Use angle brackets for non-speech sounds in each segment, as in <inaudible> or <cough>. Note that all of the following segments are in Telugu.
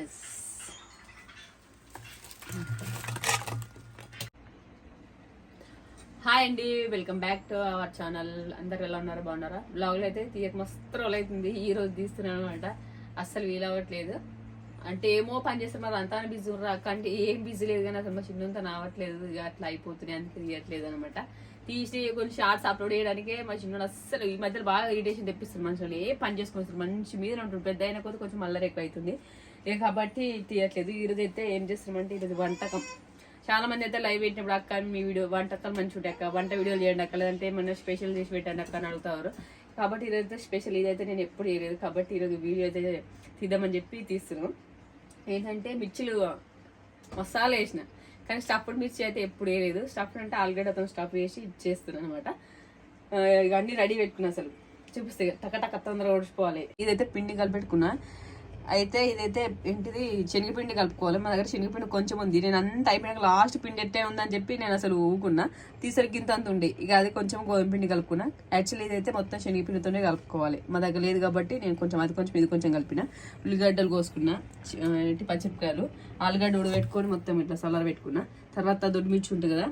ఎస్ హాయ్ అండి welcome back to our channel అందరు ఎలా ఉన్నారు? బాగున్నారా? బ్లాగ్లో అయితే తీయక మస్తు రోజులు అవుతుంది. ఈ రోజు తీస్తున్నాను అనమాట. అస్సలు వీలవ్వట్లేదు అంటే ఏమో పని చేస్తే మరి అంతా బిజీ రాకంటే ఏం బిజీ లేదు కానీ అసలు మా చిన్నంతా రావట్లేదు ఇక అట్లా అయిపోతున్నాయి అందుకే తీయట్లేదు అనమాట. తీసి కొన్ని షార్ట్స్ అప్లోడ్ చేయడానికే మా చిన్నోడు అస్సలు ఈ మధ్యలో బాగా ఇరిటేషన్ తెప్పిస్తుంది. మనుషులు ఏ పని చేసుకొని మంచి మీద ఉంటుంది పెద్ద అయిన కొద్ది కొంచెం మళ్ళీ ఎక్కువ అవుతుంది ఇక కాబట్టి తీయట్లేదు. ఈరోజు అయితే ఏం చేస్తున్నామంటే ఈరోజు వంటకం. చాలా మంది అయితే లైవ్ పెట్టినప్పుడు అక్క మీ వీడియో వంటకాలు మంచి ఉంటాయి అక్క వంట వీడియోలు చేయండి అక్క లేదంటే ఏమన్నా స్పెషల్ చేసి పెట్టండి అక్క అని అడుగుతారు. కాబట్టి ఈరోజు స్పెషల్ ఇదైతే నేను ఎప్పుడు చేయలేదు. కాబట్టి ఈరోజు వీడియో అయితే తీద్దామని చెప్పి తీస్తున్నాను ఏంటంటే మిర్చిలు మసాలా వేసిన. కానీ స్టఫ్డ్ మిర్చి అయితే ఎప్పుడు వేయలేదు. స్టఫ్డ్ అంటే ఆల్రెడీ అతను స్టఫ్ వేసి ఇచ్చేస్తున్నాను అనమాట ఇక అన్ని రెడీ పెట్టుకున్నా అసలు. చూపిస్తే టక టక తొందరగా ఓడిచిపోవాలి ఇదైతే పిండి కలిపెట్టుకున్నా. అయితే ఇదైతే ఏంటిది? శనగపిండి కలుపుకోవాలి. మా దగ్గర శనగపిండి కొంచెం ఉంది. నేను అంత అయిపోయినాక లాస్ట్ పిండి ఎట్టే ఉందని చెప్పి నేను అసలు ఊకున్నా తీసరికి ఇంత అంత ఉండి. ఇక అది కొంచెం గోధుమ పిండి కలుపుకున్నా. యాక్చువల్లీ ఇదైతే మొత్తం శనగపిండితోనే కలుపుకోవాలి. మా దగ్గర లేదు కాబట్టి నేను కొంచెం అది కొంచెం ఇది కొంచెం కలిపిన. ఉల్లిగడ్డలు కోసుకున్నా. ఏంటి? పచ్చిమిరపకాయలు. ఆలుగడ్డ ఉడబెట్టుకొని మొత్తం ఇట్లా సలార పెట్టుకున్నా. తర్వాత దొడ్డు మిర్చి ఉంటుంది కదా?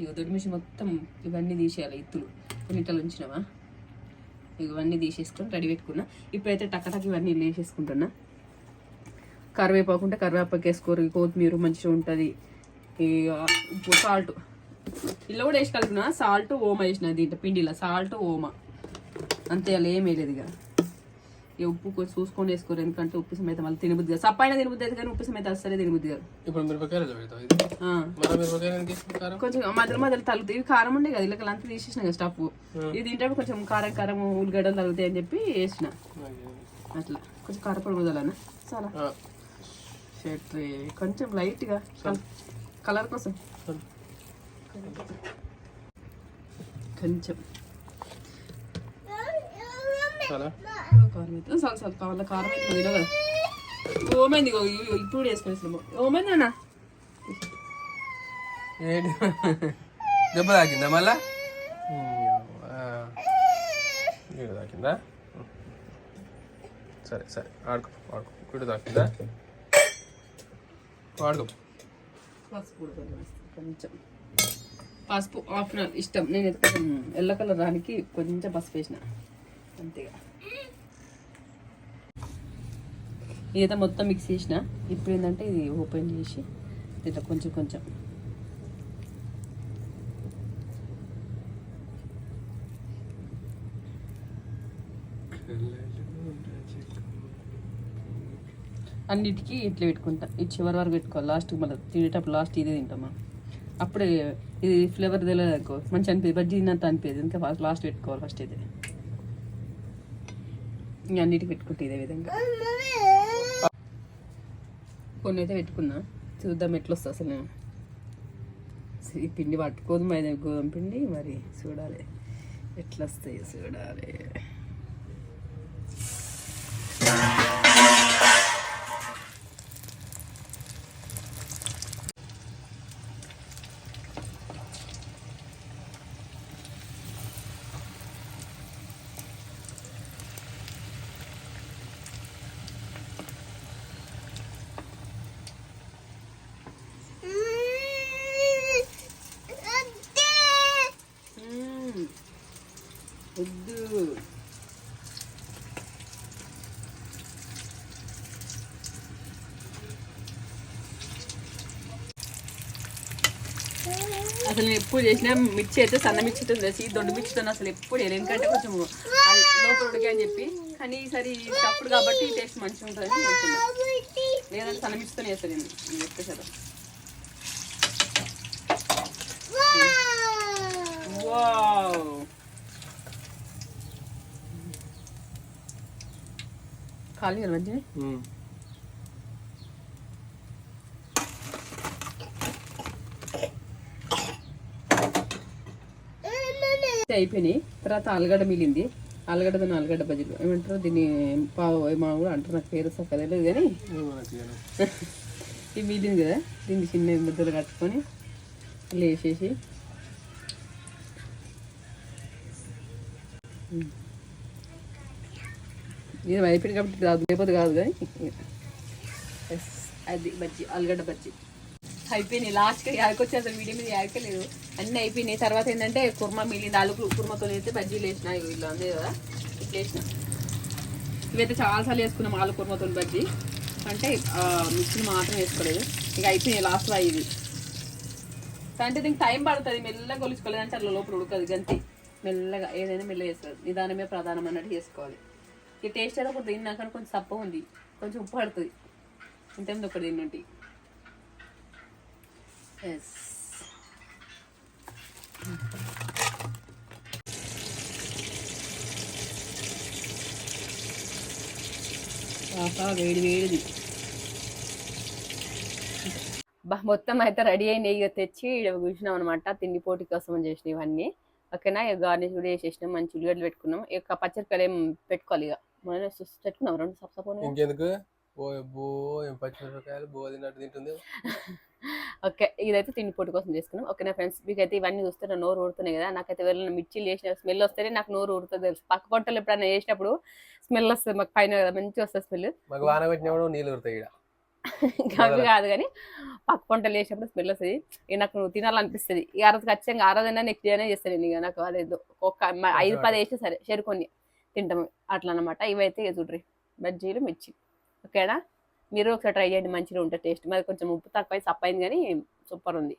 ఇక దొడ్మిర్చి మొత్తం ఇవన్నీ తీసేయాలి. ఇత్తులు. కొన్ని ఇట్లా ఉంచినామా ఇవన్నీ తీసేసుకొని రెడీ పెట్టుకున్నా. ఇప్పుడైతే టక్కటక్ ఇవన్నీ వేసేసుకుంటున్నా కరివేపాకు ఉంటే కరివేపాకు వేసుకోరు. కొత్తిమీర మంచిగా ఉంటుంది. సాల్ట్. ఇలా కూడా వేసి కలిపిన సాల్ట్ ఓమ వేసిన దీంట్లో పిండిలో. సాల్ట్ ఓమ. అంతే అలా ఏం వేయలేదు ఇక. ఉప్పు కొంచెం చూసుకొని వేసుకోరు. ఎందుకంటే ఉప్పు సమేత మళ్ళీ తినబుద్ది కాదు. సప్పైన తినబుద్ది అయితే కానీ ఉప్పు సమేత అస్సలే తినబుద్ది కాదు. ఇప్పుడు మిరపకాయలు కొంచెం మధ్యలో మధ్యలో తగ్గుతాయి. ఇవి కారం ఉండే కదా ఇలా అంతా తీసేసిన కదా స్టఫ్. ఇది తింటే కొంచెం కారం కారం ఉల్లిగడ్డలు తగ్గుతాయి అని చెప్పి వేసిన. అట్లా. కొంచెం కారపొడి వదలనా చాలా షర్ట్ కొంచెం లైట్గా. కలర్ కోసం. కొంచెం. చాలా కారం అయితే చాలు చాలు కావాలి కారం అయితే వదిలే కదా ఓమైంది ఇప్పుడు ఓమైంది అన్న దెబ్బ తాకిందా మళ్ళా? తాకిందా? సరే సరే ఆడుకో ఆడుకో. వీడు తాకిందా? ఆడుకో. పసుపు కొంచెం పసుపు ఆప్షనల్ ఇష్టం. నేను అయితే కొంచెం ఎల్ల కలర్ రానికి కొంచెం పసుపు వేసిన. అంతేగా. ఇదైతే మొత్తం మిక్స్ చేసిన ఇప్పుడు ఏంటంటే ఇది ఓపెన్ చేసి ఇట్లా కొంచెం కొంచెం. అన్నిటికీ ఇట్లా పెట్టుకుంటా. ఇది చివరి వరకు పెట్టుకోవాలి. లాస్ట్ మళ్ళీ తినేటప్పుడు లాస్ట్ ఇదే తింటామా? అప్పుడే ఇది ఫ్లేవర్ తెలియదు అనుకో మంచి అనిపించదు బజ్జీ తిన్నంత అనిపించదు ఇంకా ఫస్ట్ లాస్ట్ పెట్టుకోవాలి ఫస్ట్ అయితే. అన్నిటికి పెట్టుకుంటే ఇదే విధంగా. కొన్ని అయితే పెట్టుకున్నా. చూద్దాం ఎట్లా వస్తుంది అసలు ఈ పిండి పట్టుకోదు మైదా గోధుమ పిండి మరి చూడాలి. ఎట్లా వస్తాయి చూడాలి. అసలు నేను ఎప్పుడు చేసినా మిర్చి అయితే సన్న మిర్చితో చేసి దొడ్డు మిర్చితో అసలు ఎప్పుడు వేయలేదు. ఎందుకంటే కొంచెం అది లోపల ఉడికే అని చెప్పి. కానీ ఈసారి తప్పుడు కాబట్టి టేస్ట్ మంచిగా ఉంటుంది అని లేదంటే సన్న మిర్చితో వేస్తాను నేను. చెప్పేసారు చెప్తే సరే ఖాళీ కదా మంచిగా అయిపోయినాయి. తర్వాత ఆలుగడ్డ మిగిలింది. ఆలుగడ్డతో ఆలుగడ్డ బజ్జీలు. ఏమంటారు? దీన్ని పావు ఏమో కూడా అంటారు నాకు పేరు సక్క తెలియదు కానీ. ఇది మిగిలింది కదా. దీన్ని చిన్న ముద్దలు కట్టుకొని లేచేసి. ఇది అయిపోయింది కాబట్టి రాదు. లేకపోతే కాదు కానీ. అది బజ్జీ ఆలుగడ్డ బజ్జీ. అయిపోయినాయి. లాస్ట్గా యాదకొచ్చి అసలు వీడియో మీద యాదకలేదు అన్నీ అయిపోయినాయి. తర్వాత ఏంటంటే కుర్మా మిగిలింది ఆలు కుర్మతో అయితే బజ్జీలు వేసిన వీళ్ళు అందే కదా. ఇట్లా వేసిన. ఇవైతే చాలాసార్లు వేసుకున్నాం ఆలు కుర్మతో బజ్జీ. అంటే మిక్సీని మాత్రం వేసుకోలేదు. ఇక అయిపోయినాయి లాస్ట్లో ఇది అంటే దీనికి టైం పడుతుంది. మెల్లగా కొలుచుకోలేదు అంటే అట్లా లోపల ఉడకదు గంతి. మెల్లగా ఏదైనా మెల్లగా వేసుకోవాలి. నిదానమే ప్రధానం అన్నట్టు చేసుకోవాలి. ఈ టేస్ట్ అయితే ఒకటి తిన్నాక కొంచెం సప్ప ఉంది. కొంచెం ఉప్పు పడుతుంది. ఇంతకుముందు ఒకటి తిన్నుంటి. ఎస్ వేడి వేడిది. బా మొత్తం అయితే రెడీ అయిన ఇక తెచ్చి కూర్చున్నాం అనమాట తిండి పోటీ కోసం చేసిన ఇవన్నీ. ఓకేనా? ఇక గార్నిష్ కూడా చేసేసినాం. మంచి ఉల్లిగడ్డలు పెట్టుకున్నాం. ఇక పచ్చడికాయలు ఏం పెట్టుకోవాలి ఇక? మనం పెట్టుకున్నాం. రెండు ఇంకెందుకు? ఓ బో ఏం పచ్చిమిరపకాయలు బో తిన్నట్టు తింటుంది. ఓకే ఇదైతే తిండి పొట్టు కోసం చేసుకున్నాం. ఓకేనా ఫ్రెండ్స్? మీకైతే ఇవన్నీ చూస్తే నా నోరు ఊరుతున్నాయి కదా. నాకైతే వెళ్ళిన మిర్చిలు వేసిన స్మెల్ వస్తేనే నాకు నోరు ఊరుతుంది తెలుసు. పక్క పొట్టలు ఎప్పుడైనా వేసినప్పుడు స్మెల్ వస్తుంది. మాకు పైన కదా మంచిగా వస్తుంది స్మెల్. మాకు వాన పెట్టినప్పుడు నీళ్ళు ఇక్కడ అవి కాదు కానీ పక్క పంటలు వేసినప్పుడు స్మెల్ వస్తుంది. ఇక నాకు నువ్వు తినాలనిపిస్తుంది. ఇక ఆ రోజు ఖచ్చితంగా ఆ రోజైనా నెక్స్ట్ డేనే చేస్తాను నేను ఇక నాకు అదేదో. ఒక ఐదు పది వేస్తే సరే చెరుకొని తింటాము. అట్లా అనమాట ఇవైతే చూడ్రి. బజ్జీలు మిర్చి. ఓకేనా? మీరు ఒకసారి ట్రై చేయండి మంచిగా ఉంటుంది టేస్ట్. మరి కొంచెం ఉప్పు తక్కువ సప్పైంది కానీ సూపర్ ఉంది.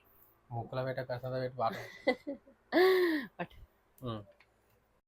ముక్కల పెట్ట కసద పెట్టి బాగా <laughs> బట్.